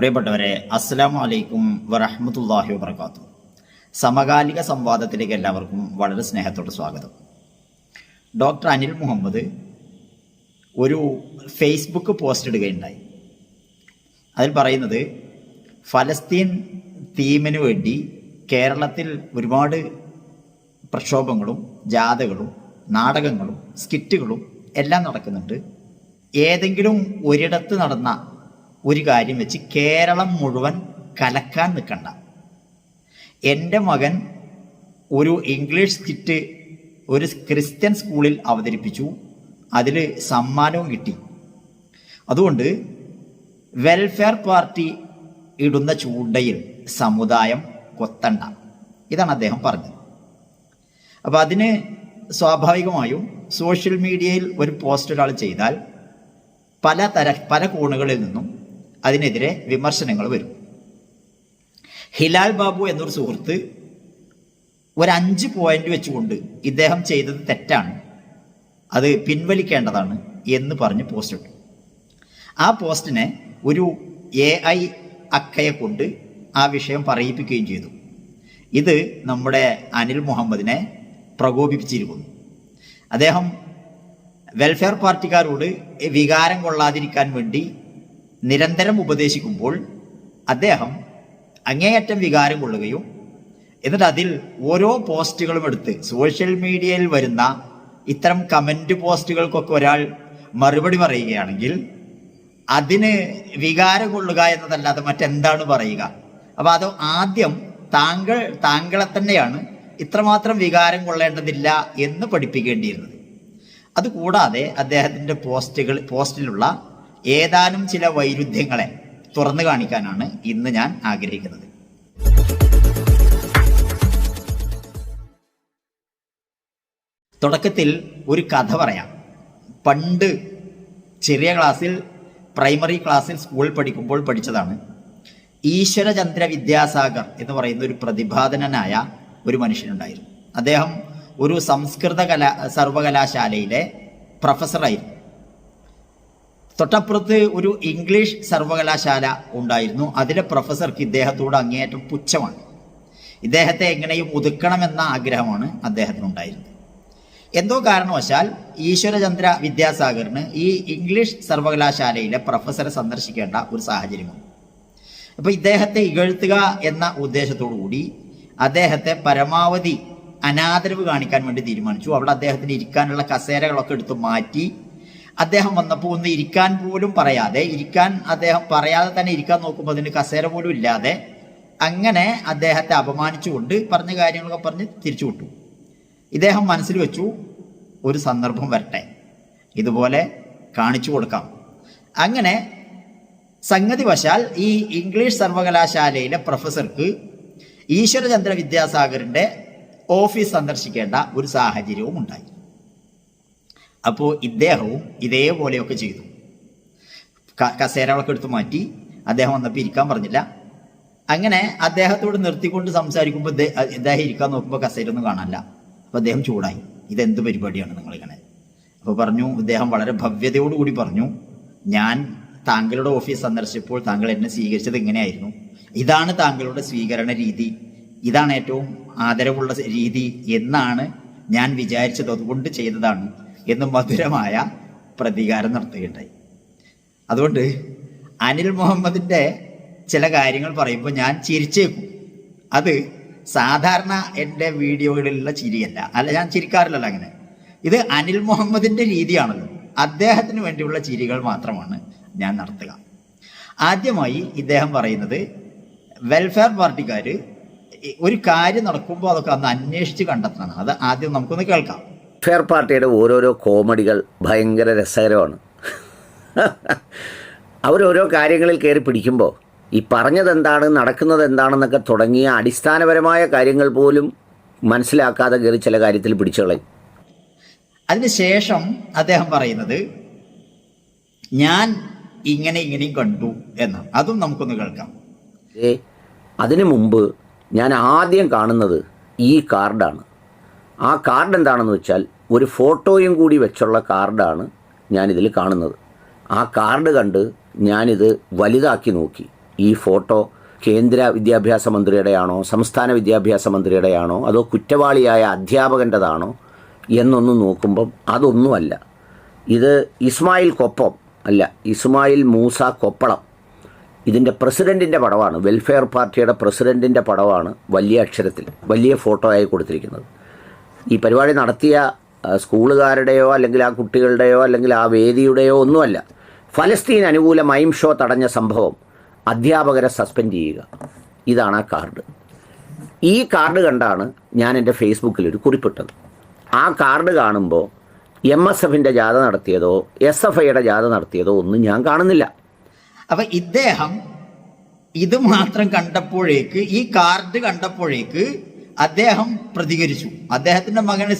പ്രിയപ്പെട്ടവരെ അസ്സലാമു അലൈക്കും വറഹ്മത്തുള്ളാഹി വാത്തു സമകാലിക സംവാദത്തിലേക്ക് എല്ലാവർക്കും വളരെ സ്നേഹത്തോടെ സ്വാഗതം. ഡോക്ടർ അനിൽ മുഹമ്മദ് ഒരു ഫേസ്ബുക്ക് പോസ്റ്റ് ഇടുകയുണ്ടായി. അതിൽ പറയുന്നത് ഫലസ്തീൻ തീമിന് വേണ്ടി കേരളത്തിൽ ഒരുപാട് പ്രക്ഷോഭങ്ങളും ജാഥകളും നാടകങ്ങളും സ്കിറ്റുകളും എല്ലാം നടക്കുന്നുണ്ട്. ഏതെങ്കിലും ഒരിടത്ത് നടന്ന ഒരു കാര്യം വെച്ച് കേരളം മുഴുവൻ കലക്കാൻ നിൽക്കണ്ട. എന്റെ മകൻ ഒരു ഇംഗ്ലീഷ് സ്കിറ്റ് ഒരു ക്രിസ്ത്യൻ സ്കൂളിൽ അവതരിപ്പിച്ചു. അതിൽ സമ്മാനവും കിട്ടി. അതുകൊണ്ട് വെൽഫെയർ പാർട്ടി ഇടുന്ന ചൂണ്ടയിൽ സമുദായം കൊത്തണ്ട. ഇതാണ് അദ്ദേഹം പറഞ്ഞത്. അപ്പോൾ അതിന് സ്വാഭാവികമായും സോഷ്യൽ മീഡിയയിൽ ഒരു പോസ്റ്റ് ഒരാൾ ചെയ്താൽ പല തര പല കോണുകളിൽ നിന്നും അതിനെതിരെ വിമർശനങ്ങൾ വരും. ഹിലാൽ ബാബു എന്നൊരു സുഹൃത്ത് ഒരു അഞ്ച് പോയിന്റ് വെച്ചുകൊണ്ട് ഇദ്ദേഹം ചെയ്തത് തെറ്റാണ്. അത് പിൻവലിക്കേണ്ടതാണ് എന്ന് പറഞ്ഞ് പോസ്റ്റ് ഇട്ടു. ആ പോസ്റ്റിനെ ഒരു എ ഐ അക്കയെ കൊണ്ട് ആ വിഷയം പറയിപ്പിക്കുകയും ചെയ്തു. ഇത് നമ്മുടെ അനിൽ മുഹമ്മദിനെ പ്രകോപിപ്പിച്ചിരിക്കുന്നു. അദ്ദേഹം വെൽഫെയർ പാർട്ടിക്കാരോട് വികാരം കൊള്ളാതിരിക്കാൻ വേണ്ടി നിരന്തരം ഉപദേശിക്കുമ്പോൾ അദ്ദേഹം അങ്ങേയറ്റം വികാരം കൊള്ളുകയും എന്നിട്ട് അതിൽ ഓരോ പോസ്റ്റുകളും എടുത്ത് സോഷ്യൽ മീഡിയയിൽ വരുന്ന ഇത്തരം കമന്റ് പോസ്റ്റുകൾക്കൊക്കെ ഒരാൾ മറുപടി പറയുകയാണെങ്കിൽ അതിന് വികാരം കൊള്ളുക എന്നതല്ലാതെ മറ്റെന്താണ് പറയുക? അപ്പോൾ അത് ആദ്യം താങ്കൾ താങ്കളെ തന്നെയാണ് ഇത്രമാത്രം വികാരം കൊള്ളേണ്ടതില്ല എന്ന് പഠിപ്പിക്കേണ്ടിയിരുന്നത്. അതുകൂടാതെ അദ്ദേഹത്തിന്റെ പോസ്റ്റുകൾ പോസ്റ്റിലുള്ള ഏതാനും ചില വൈരുദ്ധ്യങ്ങളെ തുറന്നു കാണിക്കാനാണ് ഇന്ന് ഞാൻ ആഗ്രഹിക്കുന്നത്. തുടക്കത്തിൽ ഒരു കഥ പറയാം. പണ്ട് ചെറിയ ക്ലാസ്സിൽ പ്രൈമറി ക്ലാസ്സിൽ സ്കൂളിൽ പഠിക്കുമ്പോൾ പഠിച്ചതാണ്. ഈശ്വരചന്ദ്ര വിദ്യാസാഗർ എന്ന് പറയുന്ന ഒരു പ്രതിഭാധനനായ ഒരു മനുഷ്യനുണ്ടായിരുന്നു. അദ്ദേഹം ഒരു സംസ്കൃത കലാ സർവകലാശാലയിലെ പ്രൊഫസറായിരുന്നു. തൊട്ടപ്പുറത്ത് ഒരു ഇംഗ്ലീഷ് സർവകലാശാല ഉണ്ടായിരുന്നു. അതിലെ പ്രൊഫസർക്ക് ഇദ്ദേഹത്തോട് അങ്ങേയറ്റം പുച്ഛമാണ്. ഇദ്ദേഹത്തെ എങ്ങനെയും ഒതുക്കണമെന്ന ആഗ്രഹമാണ് അദ്ദേഹത്തിനുണ്ടായിരുന്നത്. എന്തോ കാരണവശാൽ ഈശ്വരചന്ദ്ര വിദ്യാസാഗറിന് ഈ ഇംഗ്ലീഷ് സർവകലാശാലയിലെ പ്രൊഫസറെ സന്ദർശിക്കേണ്ട ഒരു സാഹചര്യമാണ് അപ്പോൾ ഇദ്ദേഹത്തെ ഇകഴ്ത്തുക എന്ന ഉദ്ദേശത്തോടു കൂടി അദ്ദേഹത്തെ പരമാവധി അനാദരവ് കാണിക്കാൻ വേണ്ടി തീരുമാനിച്ചു. അവിടെ അദ്ദേഹത്തിന് ഇരിക്കാനുള്ള കസേരകളൊക്കെ എടുത്ത് മാറ്റി അദ്ദേഹം വന്നപ്പോൾ ഒന്ന് ഇരിക്കാൻ പോലും പറയാതെ ഇരിക്കാൻ അദ്ദേഹം പറയാതെ തന്നെ ഇരിക്കാൻ നോക്കുമ്പോൾ അതിന് കസേര പോലും ഇല്ലാതെ അങ്ങനെ അദ്ദേഹത്തെ അപമാനിച്ചുകൊണ്ട് പറഞ്ഞ കാര്യങ്ങളൊക്കെ പറഞ്ഞ് തിരിച്ചു വിട്ടു. ഇദ്ദേഹം മനസ്സിൽ വെച്ചു ഒരു സന്ദർഭം വരട്ടെ. ഇതുപോലെ കാണിച്ചു കൊടുക്കാം. അങ്ങനെ സംഗതി വശാൽ ഈ ഇംഗ്ലീഷ് സർവകലാശാലയിലെ പ്രൊഫസർക്ക് ഈശ്വരചന്ദ്ര വിദ്യാസാഗറിന്റെ ഓഫീസ് സന്ദർശിക്കേണ്ട ഒരു സാഹചര്യവും ഉണ്ടായി. അപ്പോൾ ഇദ്ദേഹവും ഇതേപോലെയൊക്കെ ചെയ്തു. കസേരകളൊക്കെ എടുത്ത് മാറ്റി അദ്ദേഹം വന്നപ്പോൾ ഇരിക്കാൻ പറഞ്ഞില്ല. അങ്ങനെ അദ്ദേഹത്തോട് നിർത്തിക്കൊണ്ട് സംസാരിക്കുമ്പോൾ ഇദ്ദേ- ഇദ്ദേഹം ഇരിക്കാൻ നോക്കുമ്പോൾ കസേരയൊന്നും കാണാനില്ല. അപ്പോൾ അദ്ദേഹം ചൂടായി. ഇതെന്ത് പരിപാടിയാണ് നിങ്ങളിങ്ങനെ? അപ്പോൾ പറഞ്ഞു ഇദ്ദേഹം വളരെ ഭവ്യതയോടുകൂടി പറഞ്ഞു ഞാൻ താങ്കളുടെ ഓഫീസ് സന്ദർശിച്ചപ്പോൾ താങ്കൾ എന്നെ സ്വീകരിച്ചത് ഇങ്ങനെയായിരുന്നു. ഇതാണ് താങ്കളുടെ സ്വീകരണ രീതി. ഇതാണ് ഏറ്റവും ആദരവുള്ള രീതി എന്നാണ് ഞാൻ വിചാരിച്ചത്. അതുകൊണ്ട് ചെയ്തതാണ്. എന്ന് മധുരമായ പ്രതികാരം നടത്തുകയുണ്ടായി അതുകൊണ്ട് അനിൽ മുഹമ്മദിന്റെ ചില കാര്യങ്ങൾ പറയുമ്പോൾ ഞാൻ ചിരിച്ചേക്കും. അത് സാധാരണ എന്റെ വീഡിയോകളിലുള്ള ചിരിയല്ല. അല്ല ഞാൻ ചിരിക്കാറില്ലല്ലോ അങ്ങനെ. ഇത് അനിൽ മുഹമ്മദിന്റെ രീതിയാണല്ലോ. അദ്ദേഹത്തിന് വേണ്ടിയുള്ള ചിരികൾ മാത്രമാണ് ഞാൻ നടത്തുക. ആദ്യമായി ഇദ്ദേഹം പറയുന്നത് വെൽഫെയർ പാർട്ടിക്കാർ ഒരു കാര്യം നടക്കുമ്പോൾ അതൊക്കെ അന്ന് അന്വേഷിച്ച് കണ്ടെത്തണം. അത് ആദ്യം നമുക്കൊന്ന് കേൾക്കാം. ഫെയർ പാർട്ടിയുടെ ഓരോരോ കോമഡികൾ ഭയങ്കര രസകരമാണ്. അവരോരോ കാര്യങ്ങളിൽ കയറി പിടിക്കുമ്പോൾ ഈ പറഞ്ഞതെന്താണ് നടക്കുന്നത് എന്താണെന്നൊക്കെ തുടങ്ങിയ അടിസ്ഥാനപരമായ കാര്യങ്ങൾ പോലും മനസ്സിലാക്കാതെ കയറി ചില കാര്യത്തിൽ പിടിച്ചു കളയും. അതിനുശേഷം അദ്ദേഹം പറയുന്നത് ഞാൻ ഇങ്ങനെ ഇങ്ങനെയും കണ്ടു എന്ന്. അതും നമുക്കൊന്ന് കേൾക്കാം. ഏ അതിനു മുമ്പ് ഞാൻ ആദ്യം കാണുന്നത് ഈ കാർഡാണ്. ആ കാർഡ് എന്താണെന്ന് വെച്ചാൽ ഒരു ഫോട്ടോയും കൂടി വെച്ചുള്ള കാർഡാണ് ഞാനിതിൽ കാണുന്നത്. ആ കാർഡ് കണ്ട് ഞാനിത് വലുതാക്കി നോക്കി. ഈ ഫോട്ടോ കേന്ദ്ര വിദ്യാഭ്യാസ മന്ത്രിയുടെയാണോ സംസ്ഥാന വിദ്യാഭ്യാസ മന്ത്രിയുടെയാണോ അതോ കുറ്റവാളിയായ അധ്യാപകന്റെതാണോ എന്നൊന്ന് നോക്കുമ്പം അതൊന്നുമല്ല. ഇത് ഇസ്മായിൽ കൊപ്പം അല്ല ഇസ്മായിൽ മൂസ കൊപ്പളം. ഇതിന്റെ പ്രസിഡന്റിന്റെ പടമാണ് വെൽഫെയർ പാർട്ടിയുടെ പ്രസിഡന്റിന്റെ പടമാണ് വലിയ അക്ഷരത്തിൽ വലിയ ഫോട്ടോ ആയി കൊടുത്തിരിക്കുന്നത്. ഈ പരിപാടി നടത്തിയ സ്കൂളുകാരുടെയോ അല്ലെങ്കിൽ ആ കുട്ടികളുടെയോ അല്ലെങ്കിൽ ആ വേദിയുടെയോ ഒന്നുമല്ല. ഫലസ്തീൻ അനുകൂല മൈം ഷോ തടഞ്ഞ സംഭവം അധ്യാപകരെ സസ്പെൻഡ് ചെയ്യുക. ഇതാണ് ആ കാർഡ്. ഈ കാർഡ് കണ്ടാണ് ഞാൻ എന്റെ ഫേസ്ബുക്കിൽ ഒരു കുറിപ്പിട്ടത്. ആ കാർഡ് കാണുമ്പോൾ എം എസ് എഫിന്റെ ജാഥ നടത്തിയതോ എസ് എഫ് ഐയുടെ ജാഥ നടത്തിയതോ ഒന്നും ഞാൻ കാണുന്നില്ല. അപ്പം ഇദ്ദേഹം ഇത് മാത്രം കണ്ടപ്പോഴേക്ക് ഈ കാർഡ് കണ്ടപ്പോഴേക്ക് അദ്ദേഹം പ്രതികരിച്ചു. അദ്ദേഹത്തിന്റെ മകന്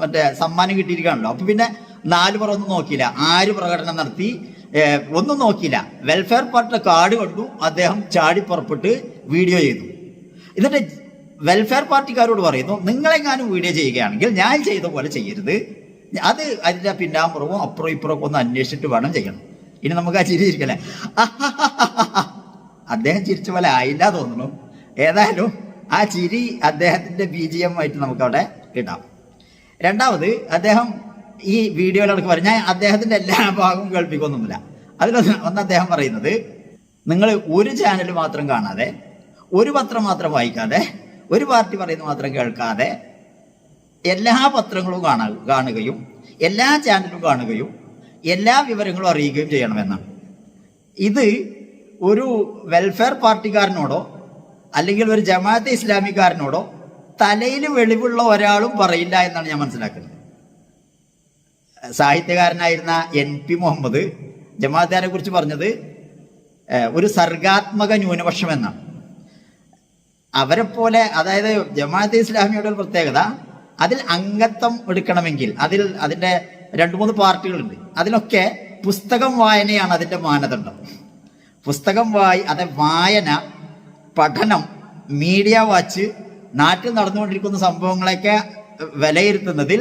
മറ്റേ സമ്മാനം കിട്ടിയിരിക്കുകയാണല്ലോ. അപ്പൊ പിന്നെ നാല് പുറം ഒന്നും നോക്കിയില്ല. ആര് പ്രകടനം നടത്തി? ഒന്നും നോക്കിയില്ല. വെൽഫെയർ പാർട്ടിയുടെ കാർഡ് കണ്ടു. അദ്ദേഹം ചാടി പുറപ്പെട്ട് വീഡിയോ ചെയ്തു. എന്നിട്ട് വെൽഫെയർ പാർട്ടിക്കാരോട് പറയുന്നു നിങ്ങളെങ്ങാനും വീഡിയോ ചെയ്യുകയാണെങ്കിൽ ഞാൻ ചെയ്ത പോലെ ചെയ്യരുത്. അത് അതിന്റെ പിന്നാമ്പുറവും അപ്പുറം ഇപ്പുറവും ഒന്ന് അന്വേഷിച്ചിട്ട് വേണം ചെയ്യണം. ഇനി നമുക്ക് ആ ചിരിച്ചിരിക്കല്ലേ അദ്ദേഹം ചിരിച്ച പോലെ ആയില്ല തോന്നുന്നു. ഏതായാലും ആ ചിരി അദ്ദേഹത്തിന്റെ ബി ജി എം ആയിട്ട് നമുക്കവിടെ ഇടാം രണ്ടാമത് അദ്ദേഹം ഈ വീഡിയോയിലൊക്കെ പറഞ്ഞാൽ അദ്ദേഹത്തിന്റെ എല്ലാ ഭാഗവും കേൾപ്പിക്കൊന്നുമില്ല അതിലൊന്ന് ഒന്ന് അദ്ദേഹം പറയുന്നത് നിങ്ങൾ ഒരു ചാനൽ മാത്രം കാണാതെ ഒരു പത്രം മാത്രം വായിക്കാതെ ഒരു പാർട്ടി പറയുന്നത് മാത്രം കേൾക്കാതെ എല്ലാ പത്രങ്ങളും കാണാ കാണുകയും എല്ലാ ചാനലും കാണുകയും എല്ലാ വിവരങ്ങളും അറിയുകയും ചെയ്യണമെന്നാണ്. ഇത് ഒരു വെൽഫെയർ പാർട്ടിക്കാരനോടോ അല്ലെങ്കിൽ ഒരു ജമാഅത്തെ ഇസ്ലാമിക്കാരനോടോ തലയിൽ വെളിവുള്ള ഒരാളും പറയില്ല എന്നാണ് ഞാൻ മനസ്സിലാക്കുന്നത്. സാഹിത്യകാരനായിരുന്ന എൻ പി മുഹമ്മദ് ജമാഅത്തുകാരെ കുറിച്ച് പറഞ്ഞത് ഒരു സർഗാത്മക ന്യൂനപക്ഷം എന്നാണ്. അവരെ പോലെ അതായത് ജമാഅത്തെ ഇസ്ലാമിയുടെ ഒരു പ്രത്യേകത അതിൽ അംഗത്വം എടുക്കണമെങ്കിൽ അതിൽ അതിന്റെ രണ്ട് മൂന്ന് പാർട്ടികളുണ്ട്. അതിലൊക്കെ പുസ്തകം വായനയാണ് അതിന്റെ മാനദണ്ഡം. പുസ്തകം വായി അതെ വായന പഠനം മീഡിയ വാച്ച് നാട്ടിൽ നടന്നുകൊണ്ടിരിക്കുന്ന സംഭവങ്ങളൊക്കെ വിലയിരുത്തുന്നതിൽ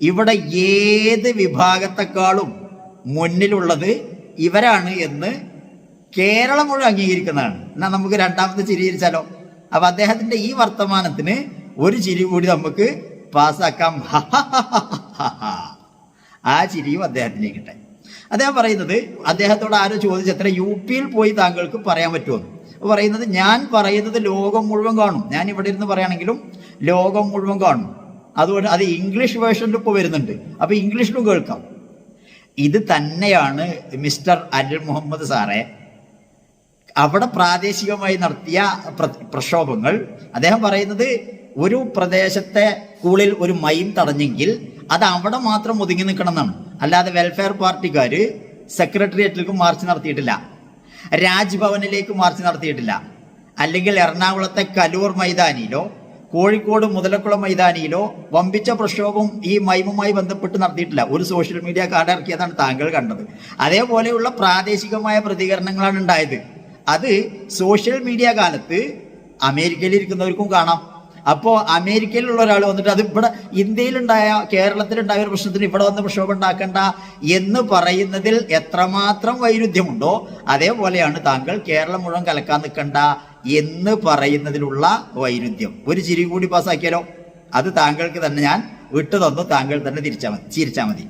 ഇവിടെ ഏത് വിഭാഗത്തെക്കാളും മുന്നിലുള്ളത് ഇവരാണ് എന്ന് കേരളം മുഴുവൻ അംഗീകരിക്കുന്നതാണ്. എന്നാൽ നമുക്ക് രണ്ടാമത്തെ ചിരിയിരിച്ചാലോ അപ്പൊ അദ്ദേഹത്തിന്റെ ഈ വർത്തമാനത്തിന് ഒരു ചിരി കൂടി നമുക്ക് പാസ്സാക്കാം. ആ ചിരിയും അദ്ദേഹത്തിന് കിട്ടെ അദ്ദേഹം പറയുന്നത് അദ്ദേഹത്തോട് ആരോ ചോദിച്ചത്ര യു പിയിൽ പോയി താങ്കൾക്ക് പറയാൻ പറ്റുമെന്ന് പറയുന്നത് ഞാൻ പറയുന്നത് ലോകം മുഴുവൻ കാണും. ഞാൻ ഇവിടെ ഇരുന്ന് പറയുകയാണെങ്കിലും ലോകം മുഴുവൻ കാണും. അതുകൊണ്ട് അത് ഇംഗ്ലീഷ് വേർഷനിൽ ഇപ്പോൾ വരുന്നുണ്ട്. അപ്പോൾ ഇംഗ്ലീഷിലും കേൾക്കാം. ഇത് തന്നെയാണ് മിസ്റ്റർ അനിൽ മുഹമ്മദ് സാറെ അവിടെ പ്രാദേശികമായി നടത്തിയ പ്ര- പ്രക്ഷോഭങ്ങൾ. അദ്ദേഹം പറയുന്നത് ഒരു പ്രദേശത്തെ കൂളിൽ ഒരു മൈം തടഞ്ഞെങ്കിൽ അത് അവിടെ മാത്രം ഒതുങ്ങി നിൽക്കണം എന്നാണ്. അല്ലാതെ വെൽഫെയർ പാർട്ടിക്കാർ സെക്രട്ടേറിയറ്റിലേക്ക് മാർച്ച് നടത്തിയിട്ടില്ല. രാജ്ഭവനിലേക്ക് മാർച്ച് നടത്തിയിട്ടില്ല. അല്ലെങ്കിൽ എറണാകുളത്തെ കലൂർ മൈതാനിയിലോ കോഴിക്കോട് മുതലക്കുളം മൈതാനിയിലോ വമ്പിച്ച പ്രക്ഷോഭം ഈ മൈമുമായി ബന്ധപ്പെട്ട് നടത്തിയിട്ടില്ല. ഒരു സോഷ്യൽ മീഡിയ കാർഡ് ഇറക്കിയതാണ് താങ്കൾ കണ്ടത്. അതേപോലെയുള്ള പ്രാദേശികമായ പ്രതികരണങ്ങളാണ് ഉണ്ടായത്. അത് സോഷ്യൽ മീഡിയ കാലത്ത് അമേരിക്കയിൽ ഇരിക്കുന്നവർക്കും കാണാം. അപ്പോൾ അമേരിക്കയിലുള്ള ഒരാൾ വന്നിട്ട് അത് ഇവിടെ ഇന്ത്യയിലുണ്ടായ കേരളത്തിലുണ്ടായ ഒരു പ്രശ്നത്തിന് ഇവിടെ വന്ന് പ്രക്ഷോഭം ഉണ്ടാക്കണ്ട എന്ന് പറയുന്നതിൽ എത്രമാത്രം വൈരുദ്ധ്യമുണ്ടോ അതേപോലെയാണ് താങ്കൾ കേരളം മുഴുവൻ കലക്കാൻ നിൽക്കണ്ട എന്ന് പറയുന്നതിലുള്ള വൈരുദ്ധ്യം. ഒരു ചിരി കൂടി പാസ്സാക്കിയാലോ? അത് താങ്കൾക്ക് തന്നെ ഞാൻ വിട്ടു തന്നു താങ്കൾ തന്നെ തിരിച്ചാൽ മതി ചിരിച്ചാൽ മതി.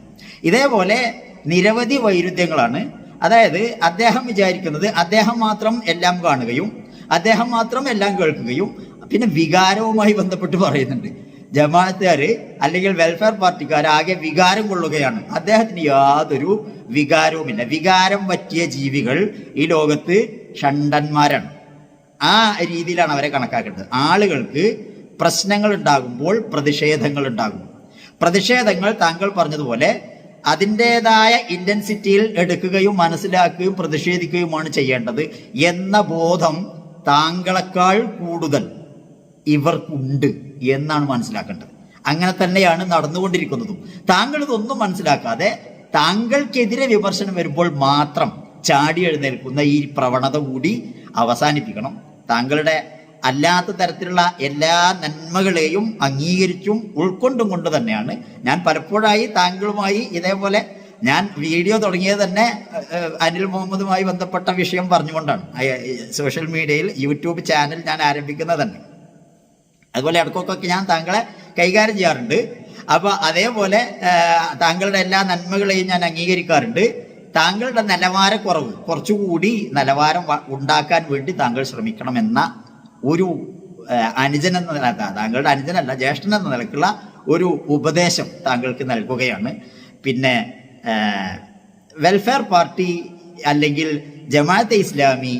ഇതേപോലെ നിരവധി വൈരുദ്ധ്യങ്ങളാണ്. അതായത് അദ്ദേഹം വിചാരിക്കുന്നത് അദ്ദേഹം മാത്രം എല്ലാം കാണുകയും അദ്ദേഹം മാത്രം എല്ലാം കേൾക്കുകയും പിന്നെ വികാരവുമായി ബന്ധപ്പെട്ട് പറയുന്നുണ്ട്. ജമാഅത്തുകാര് അല്ലെങ്കിൽ വെൽഫെയർ പാർട്ടിക്കാർ ആകെ വികാരം കൊള്ളുകയാണ്. അദ്ദേഹത്തിന് യാതൊരു വികാരവുമില്ല. വികാരം പറ്റിയ ജീവികൾ ഈ ലോകത്ത് ഷണ്ടന്മാരാണ്. ആ രീതിയിലാണ് അവരെ കണക്കാക്കേണ്ടത്. ആളുകൾക്ക് പ്രശ്നങ്ങൾ ഉണ്ടാകുമ്പോൾ പ്രതിഷേധങ്ങൾ ഉണ്ടാകും. പ്രതിഷേധങ്ങൾ താങ്കൾ പറഞ്ഞതുപോലെ അതിന്റെതായ ഇന്റൻസിറ്റിയിൽ എടുക്കുകയും മനസ്സിലാക്കുകയും പ്രതിഷേധിക്കുകയുമാണ് ചെയ്യേണ്ടത് എന്ന ബോധം താങ്കളെക്കാൾ കൂടുതൽ. ഇവർക്കുണ്ട് എന്നാണ് മനസ്സിലാക്കേണ്ടത്. അങ്ങനെ തന്നെയാണ് നടന്നുകൊണ്ടിരിക്കുന്നതും. താങ്കൾ ഇതൊന്നും മനസ്സിലാക്കാതെ താങ്കൾക്കെതിരെ വിമർശനം വരുമ്പോൾ മാത്രം ചാടി എഴുന്നേൽക്കുന്ന ഈ പ്രവണത കൂടി അവസാനിപ്പിക്കണം. താങ്കളുടെ അല്ലാത്ത തരത്തിലുള്ള എല്ലാ നന്മകളെയും അംഗീകരിച്ചും ഉൾക്കൊണ്ടും കൊണ്ട് തന്നെയാണ് ഞാൻ പലപ്പോഴായി താങ്കളുമായി ഇതേപോലെ ഞാൻ വീഡിയോ തുടങ്ങിയത് തന്നെ അനിൽ മുഹമ്മദുമായി ബന്ധപ്പെട്ട വിഷയം പറഞ്ഞുകൊണ്ടാണ്. സോഷ്യൽ മീഡിയയിൽ യൂട്യൂബ് ചാനൽ ഞാൻ ആരംഭിക്കുന്നത് തന്നെ. അതുപോലെ ഇടക്കൊക്കെ ഞാൻ താങ്കളെ കൈകാര്യം ചെയ്യാറുണ്ട്. അപ്പോൾ അതേപോലെ താങ്കളുടെ എല്ലാ നന്മകളെയും ഞാൻ അംഗീകരിക്കാറുണ്ട്. താങ്കളുടെ നിലവാരക്കുറവ് കുറച്ചുകൂടി നിലവാരം ഉണ്ടാക്കാൻ വേണ്ടി താങ്കൾ ശ്രമിക്കണമെന്ന ഒരു അനുജൻ എന്ന താങ്കളുടെ അനുജനല്ല ജ്യേഷ്ഠൻ എന്ന നിലക്കുള്ള ഒരു ഉപദേശം താങ്കൾക്ക് നൽകുകയാണ്. പിന്നെ വെൽഫെയർ പാർട്ടി അല്ലെങ്കിൽ ജമാഅത്തെ ഇസ്ലാമി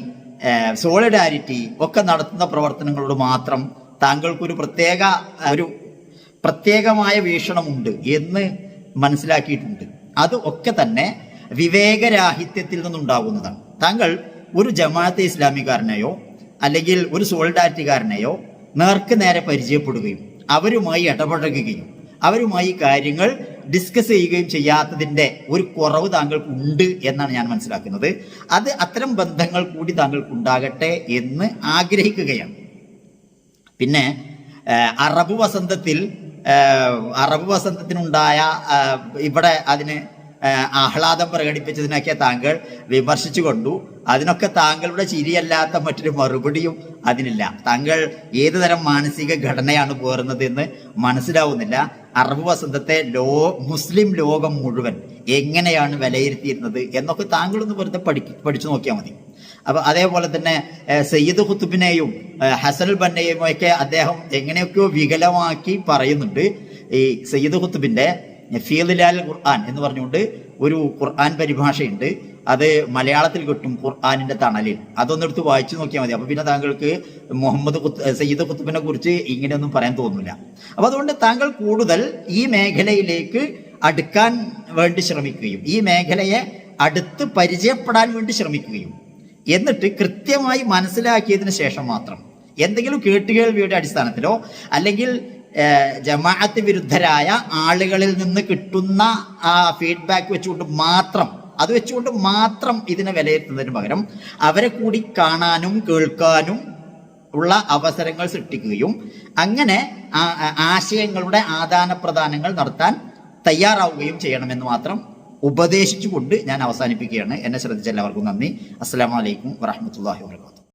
സോളിഡാരിറ്റി ഒക്കെ നടത്തുന്ന പ്രവർത്തനങ്ങളോട് മാത്രം താങ്കൾക്കൊരു പ്രത്യേക ഒരു പ്രത്യേകമായ വീക്ഷണമുണ്ട് എന്ന് മനസ്സിലാക്കിയിട്ടുണ്ട്. അത് ഒക്കെ തന്നെ വിവേകരാഹിത്യത്തിൽ നിന്നുണ്ടാകുന്നതാണ്. താങ്കൾ ഒരു ജമാഅത്തെ ഇസ്ലാമിക്കാരനെയോ അല്ലെങ്കിൽ ഒരു സോളിഡാരിറ്റിക്കാരനെയോ നേർക്ക് നേരെ പരിചയപ്പെടുകയും അവരുമായി ഇടപഴകുകയും അവരുമായി കാര്യങ്ങൾ ഡിസ്കസ് ചെയ്യുകയും ചെയ്യാത്തതിന്റെ ഒരു കുറവ് താങ്കൾക്ക് ഉണ്ട് എന്നാണ് ഞാൻ മനസ്സിലാക്കുന്നത്. അത് അത്തരം ബന്ധങ്ങൾ കൂടി താങ്കൾക്ക് ഉണ്ടാകട്ടെ എന്ന് ആഗ്രഹിക്കുകയാണ്. പിന്നെ അറബ് വസന്തത്തിൽ അറബ് വസന്തത്തിനുണ്ടായ ഇവിടെ അതിന് ആഹ്ലാദം പ്രകടിപ്പിച്ചതിനൊക്കെ താങ്കൾ വിമർശിച്ചു കൊണ്ടു. അതിനൊക്കെ താങ്കളുടെ ചിരിയല്ലാത്ത മറ്റൊരു മറുപടിയും അതിനില്ല. താങ്കൾ ഏത് തരം മാനസിക ഘടനയാണ് പോരുന്നത് എന്ന് മനസ്സിലാവുന്നില്ല. അറബ് വസന്തത്തെ ലോ മുസ്ലിം ലോകം മുഴുവൻ എങ്ങനെയാണ് വിലയിരുത്തിയിരുന്നത് എന്നൊക്കെ താങ്കളൊന്ന് വെറുതെ പഠി പഠിച്ചു നോക്കിയാൽ മതി. അപ്പൊ അതേപോലെ തന്നെ സയ്യിദ് ഖുത്തുബിനെയും ഹസൻ ബന്നയെയും ഒക്കെ അദ്ദേഹം എങ്ങനെയൊക്കെയോ വികലമാക്കി പറയുന്നുണ്ട്. ഈ സയ്യിദ് ഖുത്തുബിന്റെ ഫീലിലാൽ ഖുർആൻ എന്ന് പറഞ്ഞുകൊണ്ട് ഒരു ഖുർആൻ പരിഭാഷയുണ്ട്. അത് മലയാളത്തിൽ കിട്ടും ഖുർആാനിന്റെ തണലിൽ. അതൊന്നെടുത്ത് വായിച്ചു നോക്കിയാൽ മതി. അപ്പൊ പിന്നെ താങ്കൾക്ക് മുഹമ്മദ് കുത്ത് സയ്യിദ് കുത്തുബിനെ കുറിച്ച് ഇങ്ങനെയൊന്നും പറയാൻ തോന്നില്ല അപ്പൊ അതുകൊണ്ട് താങ്കൾ കൂടുതൽ ഈ മേഖലയിലേക്ക് അടുക്കാൻ വേണ്ടി ശ്രമിക്കുകയും ഈ മേഖലയെ അടുത്ത് പരിചയപ്പെടാൻ വേണ്ടി ശ്രമിക്കുകയും എന്നിട്ട് കൃത്യമായി മനസ്സിലാക്കിയതിന് ശേഷം മാത്രം എന്തെങ്കിലും കേട്ടുകേൾവിയുടെ അടിസ്ഥാനത്തിലോ അല്ലെങ്കിൽ ജമാഅത്ത് വിരുദ്ധരായ ആളുകളിൽ നിന്ന് കിട്ടുന്ന ആ ഫീഡ്ബാക്ക് വെച്ചുകൊണ്ട് മാത്രം അത് വെച്ചുകൊണ്ട് മാത്രം ഇതിനെ വിലയിരുത്തുന്നതിന് പകരം അവരെ കൂടി കാണാനും കേൾക്കാനും ഉള്ള അവസരങ്ങൾ സൃഷ്ടിക്കുകയും അങ്ങനെ ആശയങ്ങളുടെ ആദാന പ്രദാനങ്ങൾ നടത്താൻ തയ്യാറാവുകയും ചെയ്യണമെന്ന് മാത്രം ഉപദേശിച്ചുകൊണ്ട് ഞാൻ അവസാനിപ്പിക്കുകയാണ്. എന്നെ ശ്രദ്ധിച്ച എല്ലാവർക്കും നന്ദി. അസ്സാം വലൈക്കും വറഹമത്തല്ലാഹി വാത്തു